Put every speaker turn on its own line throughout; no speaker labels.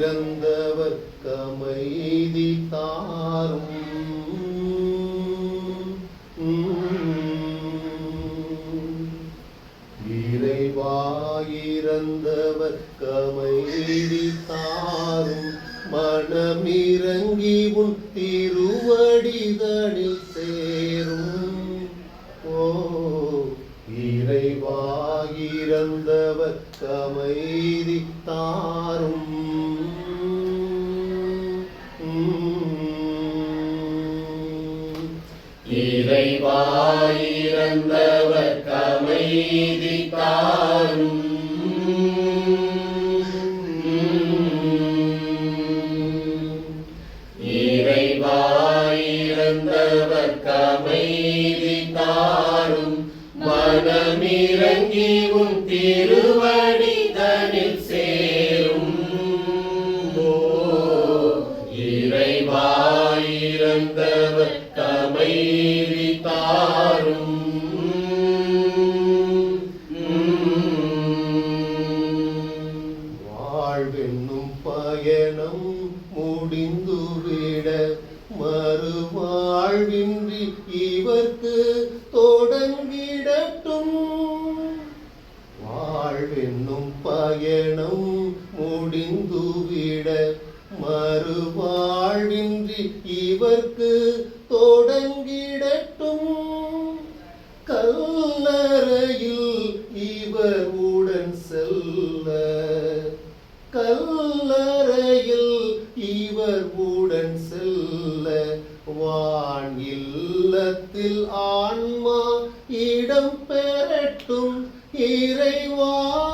பிறந்தவர்க்கமைதி தாரும். இறைவாயிறந்தவர் கமைதி தாரும். மனமிறங்கி உன் திருவடிதனில் இறைவாயிறந்தவர் கமைதி தாரும்.
இறைவாயிறந்தவர் கமைதி தாரும். இறைவாயிறந்தவர் கமைதி தாரும். மனமிறங்கி உன் திருவடி
பயணம் முடிந்துவிட மறுவாழ்வின்றி இவர்க்கு தொடங்கிடட்டும். கல்லறையில் இவர் உடன் செல்ல கல்லறையில் இவர் உடன் செல்ல. வான் இல்லத்தில் ஆன்மா இடம் பெறட்டும். இறைவா இறைவா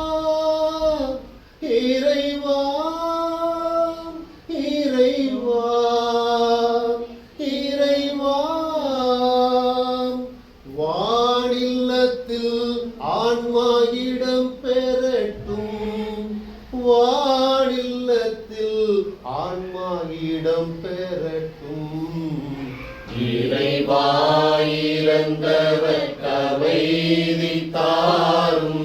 இறைவாயிறந்தவர் கமைதி தாரும்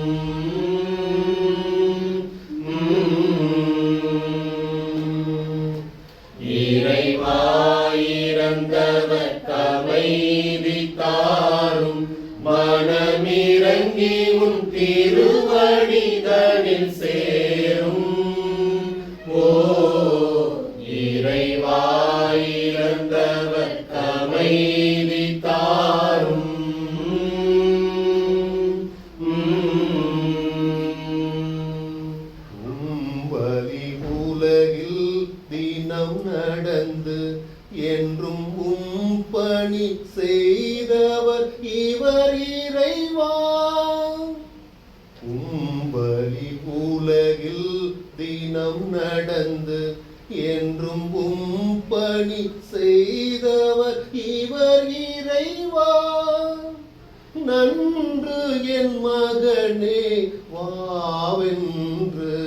இறைவாயிறந்தவர் கமைதி தாரும் மனமிறங்கி உன்
திருவடிதல் செய்தவர் இவர் இறைவா. உம்பலி உலகில் தினம் நடந்து என்றும் உம் செய்தவர் இவர் இறைவா. நன்று என் மகனே வாவென்று.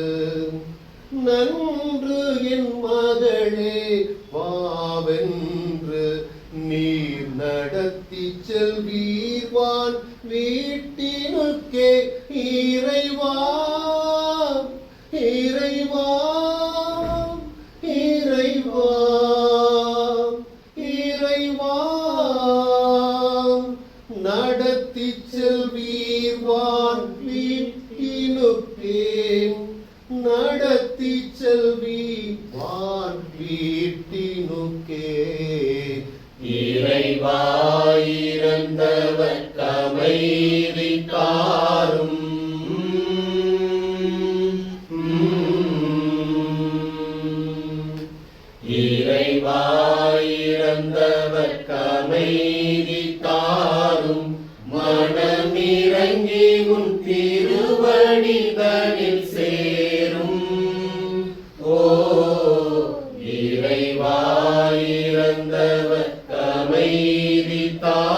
நன்று என் மகளே செல்வி செல்வீர்வான் வீட்டினுக்கே.
இறைவாயிறந்தவர் கமைதி தாரும் இறைவாயிறந்தவர் கமைதி தாரும் மனமிறங்கி உன் திருவடிதனில் ीदिता